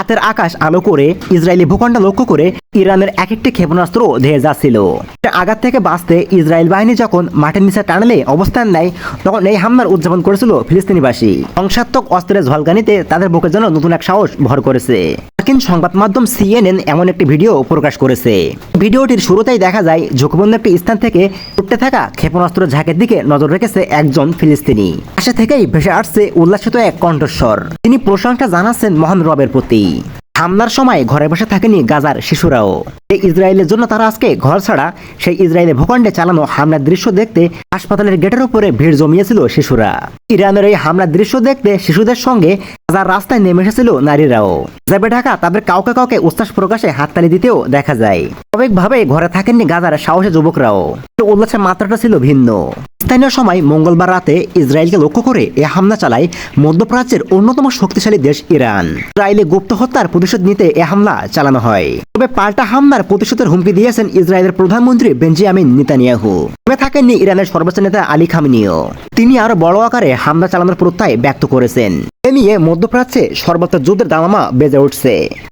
রাতের আকাশ আলো করে ইসরায়েলি ভূখণ্ড লক্ষ্য করে ইরানের এক একটি ক্ষেপণাস্ত্র ধেয়ে যাচ্ছিল। আঘাত থেকে বাঁচতে ইসরায়েল বাহিনী যখন মাঠের নিচে টানেলে অবস্থান নেয়, তখন এই হামলার উদযাপন করেছিল ফিলিস্তিনিবাসী। ধ্বংসাত্মক অস্ত্রের ঝলকানিতে তাদের বুকে জন্য নতুন এক সাহস ভর করেছে। মার্কিন সংবাদ মাধ্যম সিএনএন এমন একটি ভিডিও প্রকাশ করেছে। ভিডিওটির শুরুতেই দেখা যায়, ঝুঁকিপূর্ণ একটি স্থান থেকে উঠতে থাকা ক্ষেপণাস্ত্র ঝাঁকের দিকে নজর রেখেছে একজন ফিলিস্তিনি। আশা থেকেই ভেসে আসছে উল্লাসিত এক কণ্ঠস্বর। তিনি প্রশংসা জানাচ্ছেন মহান রবের প্রতি। হামলার সময় ঘরে বসে থাকেনি গাজার শিশুরাও। ইসরায়েলের জন্য তারা আজকে ঘর ছাড়া সেই ইসরায়েলের ভূখণ্ডে চালানো হামলার দৃশ্য দেখতে হাসপাতালের গেটের উপরে ভিড় জমিয়েছিল শিশুরা। ইরানের এই হামলার দৃশ্য দেখতে শিশুদের সঙ্গে গাজার রাস্তায় নেমে এসেছিল নারীরাও। যাবে ঢাকা তাদের কাউকে কাউকে উচ্ছ্বাস প্রকাশে হাততালি দিতেও দেখা যায়। স্বাভাবিকভাবে ঘরে থাকেননি গাজার সাহসী যুবকরাও। উল্লাসের মাত্রাটা ছিল ভিন্ন। স্থানীয় সময় মঙ্গলবার রাতে ইসরায়েলকে লক্ষ্য করে এ হামলা চালায় মধ্যপ্রাচ্যের অন্যতম শক্তিশালী দেশ ইরান। ইসরায়েলে গুপ্ত হত্যার প্রতিশোধ নিতে এ হামলা চালানো হয়। তবে পাল্টা হামলার প্রতিশোধের হুমকি দিয়েছেন ইসরায়েলের প্রধানমন্ত্রী বেঞ্জিয়ামিন নেতানিয়াহু। তবে থাকেননি ইরানের সর্বোচ্চ নেতা আলী খামিনিও। তিনি আরও বড় আকারে হামলা চালানোর প্রত্যয় ব্যক্ত করেছেন। এ নিয়ে মধ্যপ্রাচ্যে সর্বত্র যুদ্ধের দামামা বেজে উঠছে।